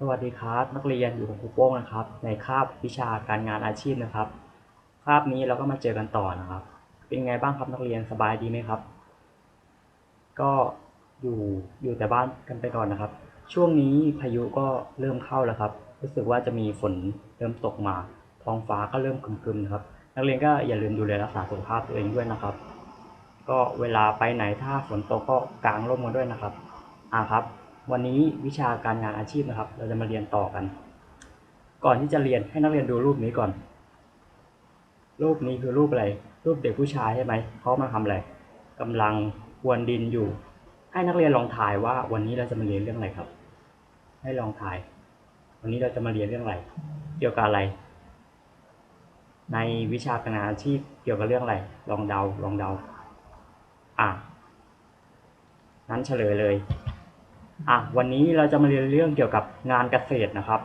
สวัสดีครับ นักเรียนอยู่กับครูโป้งนะครับ ในคาบวิชาการงานอาชีพนะครับ คาบนี้เราก็มาเจอกันต่อนะครับ เป็นไงบ้างครับนักเรียนสบายดีไหมครับ ก็อยู่อยู่แต่บ้านกันไปก่อนนะครับ ช่วงนี้พายุก็เริ่มเข้าแล้วครับ รู้สึกว่าจะมีฝนเริ่มตกมา ท้องฟ้าก็เริ่มครึมๆนะครับ นักเรียนก็อย่าลืมดูแลรักษาสุขภาพตัวเองด้วยนะครับ ก็เวลาไปไหนถ้าฝนตกก็กางร่มกันด้วยนะครับอ่าครับ วันนี้วิชาการงานอาชีพนะครับ เราจะมาเรียนต่อกัน ก่อนที่จะเรียนให้นักเรียนดูรูปนี้ก่อน รูปนี้คือรูปอะไร รูปเด็กผู้ชายใช่ไหม เขามาทำอะไรกำลังพรวนดินอยู่ ให้นักเรียนลองถ่ายว่าวันนี้เราจะมาเรียนเรื่องอะไรครับ ให้ลองถ่าย วันนี้เราจะมาเรียนเรื่องอะไร เกี่ยวกับอะไร ในวิชาการงานอาชีพเกี่ยวกับเรื่องอะไร ลองเดา ลองเดา อะนั้นเฉลยเลย อะวันนี้เราจะมาเรียนเรื่องเกี่ยวกับงานเกษตรนะครับ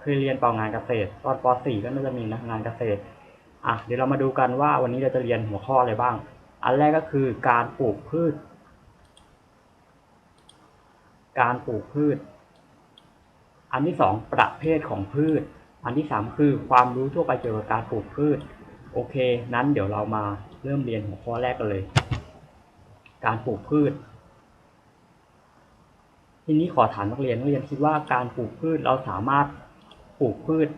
เคยเรียนเปล่างานเกษตรตอนป .4 ก็น่าจะมีนะงานเกษตรอะเดี๋ยวเรามาดูกันว่าวันนี้เราจะเรียนหัวข้ออะไรบ้าง อันแรกก็คือการปลูกพืช การปลูกพืช อันที่สองประเภทของพืช อันที่สามคือความรู้ทั่วไปเกี่ยวกับการปลูกพืช โอเค นั้นเดี๋ยวเรามาเริ่มเรียนหัวข้อแรกกันเลย การปลูกพืช ทีนี้ขอถามนักเรียนนักเรียนคิดว่าการปลูกพืชเราสามารถปลูกพืช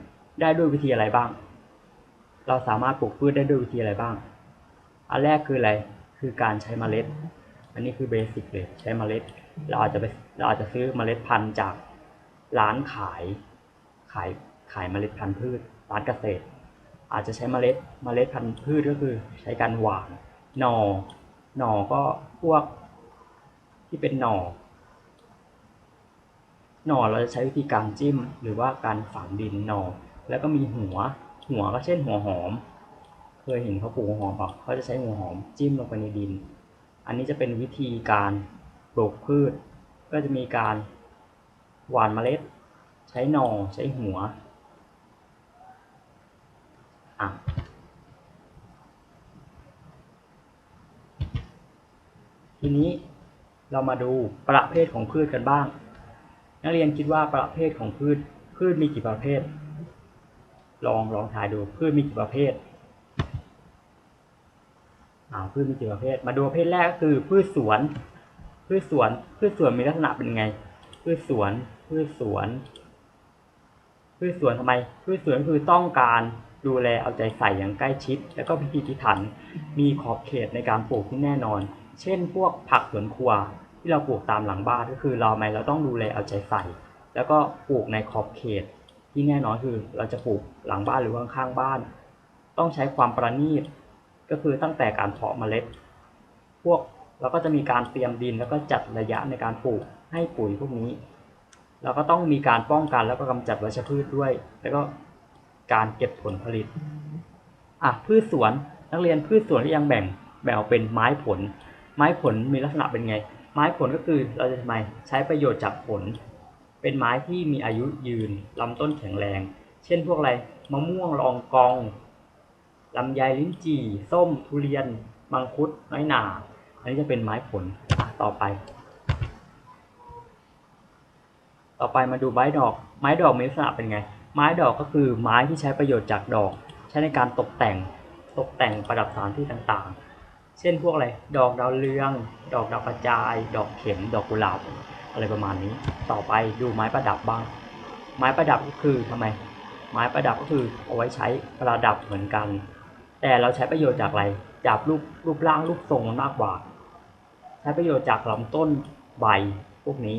ได้ด้วยวิธีอะไรบ้าง เราสามารถปลูกพืชได้ด้วยวิธีอะไรบ้าง อันแรกคืออะไร คือการใช้เมล็ด อันนี้คือเบสิกเลยใช้เมล็ด เราอาจจะไปเราอาจจะซื้อเมล็ดพันธุ์จากร้านขายขายขายเมล็ดพันธุ์พืชร้านเกษตร อาจจะใช้เมล็ดเมล็ดพันธุ์พืชก็คือใช้การหว่านหน่อหน่อก็พวกที่เป็นหน่อ หน่อเราจะใช้วิธีการจิ้ม หรือว่าการฝังดินหน่อ แล้วก็มีหัว หัวก็เช่นหัวหอม เคยเห็นเขาปลูกหัวหอมเปล่าเขาจะใช้หัวหอมจิ้มลงไปในดิน อันนี้จะเป็นวิธีการปลูกพืช ก็จะมีการหว่านเมล็ด ใช้หน่อใช้หัวอะทีนี้เรามาดูประเภทของพืชกันบ้าง นักเรียนคิดว่าประเภทของพืช พืชมีกี่ประเภท ลองลองทายดูพืชมีกี่ประเภทอ่าพืชมีกี่ประเภท มาดูประเภทแรกก็คือพืชสวน พืชสวน พืชสวนมีลักษณะเป็นไง พืชสวน พืชสวน พืชสวนทำไม พืชสวนคือต้องการดูแลเอาใจใส่อย่างใกล้ชิด แล้วก็พิธีพิถัน มีขอบเขตในการปลูกที่แน่นอน เช่น พวกผักสวนครัว ที่เราปลูกตามหลังบ้านก็คือเราไหมเราต้องดูแลเอาใจใส่ แล้วก็ปลูกในขอบเขต ที่แน่นอนคือเราจะปลูกหลังบ้านหรือว่าข้างบ้าน ต้องใช้ความประณีตก็คือตั้งแต่การเพาะเมล็ด พวกเราก็จะมีการเตรียมดินแล้วก็จัดระยะในการปลูกให้ปุ๋ยพวกนี้ เราก็ต้องมีการป้องกันแล้วก็กำจัดวัชพืชด้วย แล้วก็การเก็บผลผลิตอะพืชสวนนักเรียนพืชสวนที่ยังแบ่งแบ่งออกเป็นไม้ผล ไม้ผลมีลักษณะเป็นไง ไม้ผลก็คือเราจะทำไมใช้ประโยชน์จากผล เป็นไม้ที่มีอายุยืนลำต้นแข็งแรง เช่นพวกอะไรมะม่วงรองกองลำไยลิ้นจี่ ส้ม ทุเรียน มังคุด น้อยหนา อันนี้จะเป็นไม้ผลต่อไป ต่อไปมาดูไม้ดอก ไม้ดอกมีลักษณะเป็นไง ไม้ดอกก็คือไม้ที่ใช้ประโยชน์จากดอก ใช้ในการตกแต่ง ตกแต่งประดับสถานที่ต่างๆ เช่นพวกอะไร ดอกดาวเรือง ดอกดาวกระจาย ดอกเข็ม ดอกกุหลาบ อะไรประมาณนี้ ต่อไปดูไม้ประดับบ้าง ไม้ประดับก็คือทำไม ไม้ประดับก็คือเอาไว้ใช้ประดับเหมือนกัน แต่เราใช้ประโยชน์จากอะไร จากรูปรูปร่างรูปทรงมันมากกว่า ใช้ประโยชน์จากลำต้นใบพวกนี้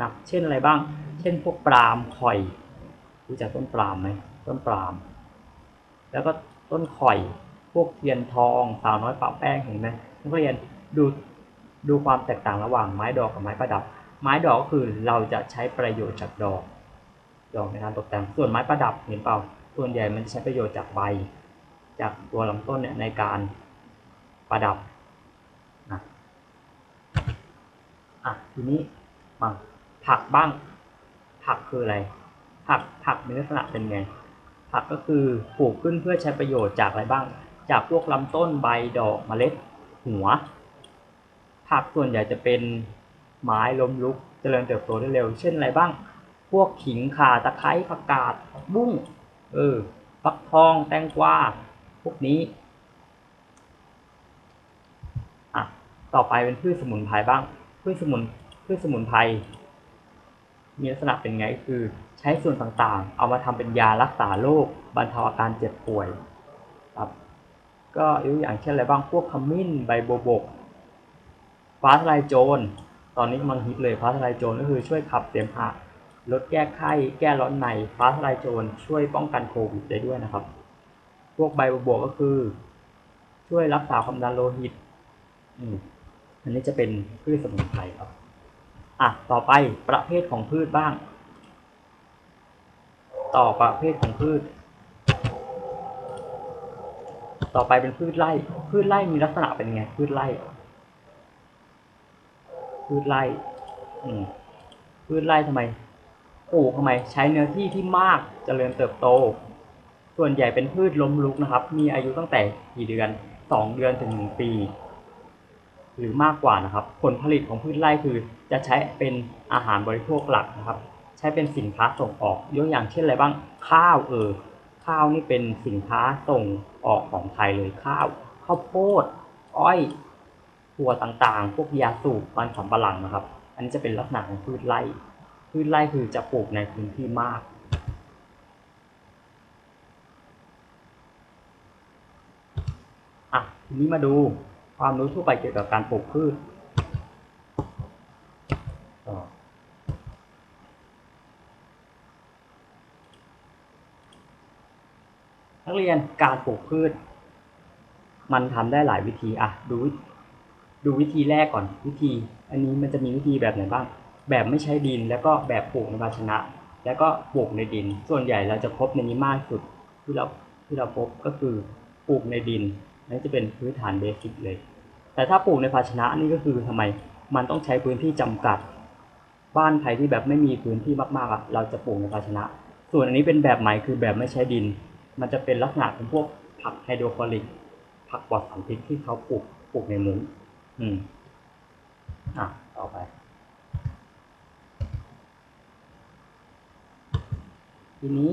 นะเช่นอะไรบ้าง เช่นพวกปรามข่อยรู้จักต้นปรามไหมต้นปราม แล้วก็ต้นข่อย พวกเทียนทองสาวน้อยปะแป้งเห็นไหมนักเรียนดูดูความแตกต่างระหว่างไม้ดอกกับไม้ประดับ ไม้ดอกก็คือเราจะใช้ประโยชน์จากดอกดอกในการตกแต่งส่วนไม้ประดับเห็นเปล่าส่วนใหญ่มันจะใช้ประโยชน์จากใบ จากตัวลำต้นเนี่ยในการประดับนะอะทีนี้มาผักบ้าง ผักคืออะไร ผักผักมีลักษณะเป็นไง ผักก็คือปลูกขึ้นเพื่อใช้ประโยชน์จากอะไรบ้าง จากพวกลำต้นใบดอกเมล็ด หัว ผักส่วนใหญ่จะเป็นไม้ล้มลุกเจริญเติบโตได้เร็ว เช่นอะไรบ้าง พวกขิงข่าตะไคร้ผักกาดผักบุ้งเออฟักทองแตงกวาพวกนี้อะต่อไปเป็นพืชสมุนไพรบ้างพืชสมุนพืชสมุนไพรมีลักษณะเป็นไงคือใช้ส่วนต่างๆ เอามาทำเป็นยารักษาโรคบรรเทาอาการเจ็บป่วยครับ ก็ยกอย่างเช่นอะไรบ้างพวกขมิ้นใบโบบกฟ้าทลายโจร ตอนนี้กำลังฮิตเลยฟ้าทลายโจรก็คือช่วยขับเสมหะลดแก้ไข้ แก้ร้อนในฟ้าทลายโจรช่วยป้องกันโควิดได้ด้วยนะครับ พวกใบโบวบกก็คือ ช่วยรักษาความดันโลหิตอือันนี้จะเป็นพืชสมุนไพรครับอะต่อไปประเภทของพืชบ้าง ต่อประเภทของพืช ต่อไปเป็นพืชไร่ พืชไร่มีลักษณะเป็นไง พืชไร่ พืชไร่อืมพืชไร่ทำไม ปลูกทำไม ใช้เนื้อที่ที่มากจเจริญเติบโต ส่วนใหญ่เป็นพืชล้มลุกนะครับ มีอายุตั้งแต่กี่เดือนสองเดือนถึงหนึ่งปี หรือมากกว่านะครับ ผลผลิตของพืชไร่คือ จะใช้เป็นอาหารบริโภคหลักนะครับ ใช้เป็นสินค้าส่งออกยกอย่างเช่นอะไรบ้าง ข้าวเออ ข้าวนี่เป็นสินค้าส่งออกของไทยเลยข้าว ข้าวโพด อ้อยถั่วต่างๆ พวกยาสูบมันสำปะหลังนะครับ อันนี้จะเป็นลักษณะของพืชไร่ พืชไร่คือจะปลูกในพื้นที่มาก อะ ทีนี้มาดูความรู้ทั่วไปเกี่ยวกับการปลูกพืชต่อ นักเรียนการปลูกพืช มันทำได้หลายวิธีอะดูดูวิธีแรกก่อนวิธี อันนี้มันจะมีวิธีแบบไหนบ้าง แบบไม่ใช้ดินแล้วก็แบบปลูกในภาชนะ แล้วก็ปลูกในดิน ส่วนใหญ่เราจะพบในนี้มากสุดที่เราที่เราพบก็คือปลูกในดินนั่นจะเป็นพื้นฐานเบสิกเลย แต่ถ้าปลูกในภาชนะนี่ก็คือทำไมมันต้องใช้พื้นที่จำกัด บ้านใครที่แบบไม่มีพื้นที่มากๆอะเราจะปลูกในภาชนะ ส่วนอันนี้เป็นแบบใหม่คือแบบไม่ใช้ดิน มันจะเป็นลักษณะของพวกผักไฮโดรโปนิก ผักปลอดสารพิษที่เขาปลูกปลูกในมุ้งอืมอะต่อไป ทีนี้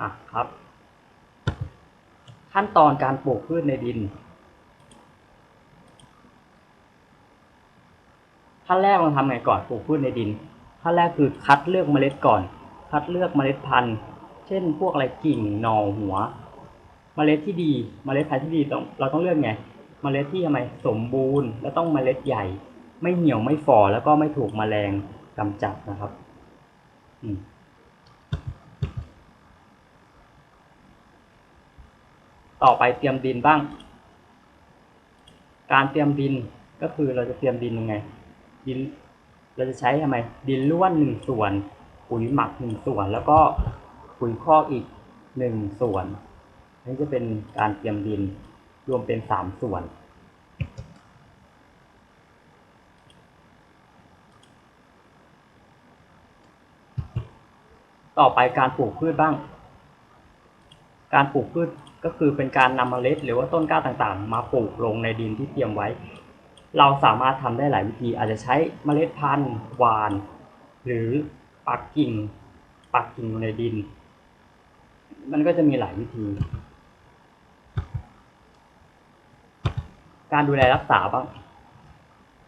อะครับ ขั้นตอนการปลูกพืชในดินขั้นแรกเราทำไงก่อนปลูกพืชในดิน ขั้นแรกคือคัดเลือกเมล็ดก่อน คัดเลือกเมล็ดพันธุ์ เช่น พวกอะไรกิ่งหน่อหัว เมล็ดที่ดี เมล็ดพันธุ์ที่ดีต้องเราต้องเลือกไง เมล็ดที่ทำไมสมบูรณ์ และต้องเมล็ดใหญ่ ไม่เหี่ยวไม่ฝ่อแล้วก็ไม่ถูกแมลงกำจัดนะครับอืมต่อไปเตรียมดินบ้าง การเตรียมดินก็คือเราจะเตรียมดินยังไง ดิน เราจะใช้ทำไมดินล้วนหนึ่งส่วน ปุ๋ยหมักหนึ่งส่วน แล้วก็ปุ๋ยคอกอีกหนึ่งส่วนนี่จะเป็นการเตรียมดินรวมเป็นสามส่วนต่อไปการปลูกพืชบ้าง การปลูกพืชก็คือเป็นการนำเมล็ด หรือว่าต้นกล้าต่างๆ มาปลูกลงในดินที่เตรียมไว้ เราสามารถทำได้หลายวิธีอาจจะใช้เมล็ดพันธุ์หวาน หรือปักกิ่ง ปักกิ่งลงในดิน มันก็จะมีหลายวิธี การดูแลรักษาบ้าง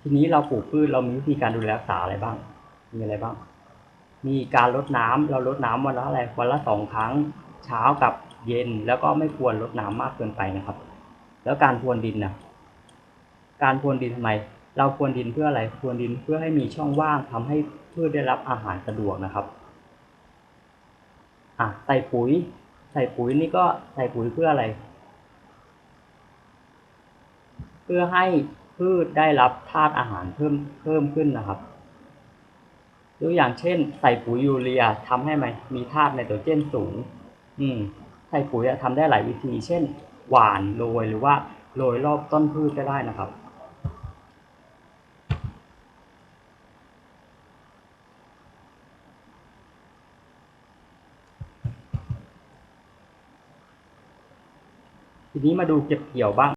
ทีนี้เราปลูกพืชเรามีวิธีการดูแลรักษาอะไรบ้าง มีอะไรบ้าง มีการลดน้ำเราลดน้ำวันละอะไรวันละสองครั้งเช้ากับเย็นแล้วก็ไม่ควรลดน้ำมากเกินไปนะครับ แล้วการพรวนดินนะ การพรวนดินทำไม เราพรวนดินเพื่ออะไรพรวนดินเพื่อให้มีช่องว่างทำให้พืชได้รับอาหารสะดวกนะครับอะใส่ปุ๋ย ใส่ปุ๋ยนี่ก็ใส่ปุ๋ยเพื่ออะไร เพื่อให้พืชได้รับธาตุอาหารเพิ่มเพิ่มขึ้นนะครับตัวอย่างเช่น ใส่ปุ๋ยยูเรียทำให้มันมีธาตุไนโตรเจนสูง อืมใส่ปุ๋ยอะทำได้หลายวิธี เช่น หว่านโรยหรือว่าโรยรอบต้นพืชก็ได้นะครับ นี้มาดูเก็บเกี่ยวบ้าง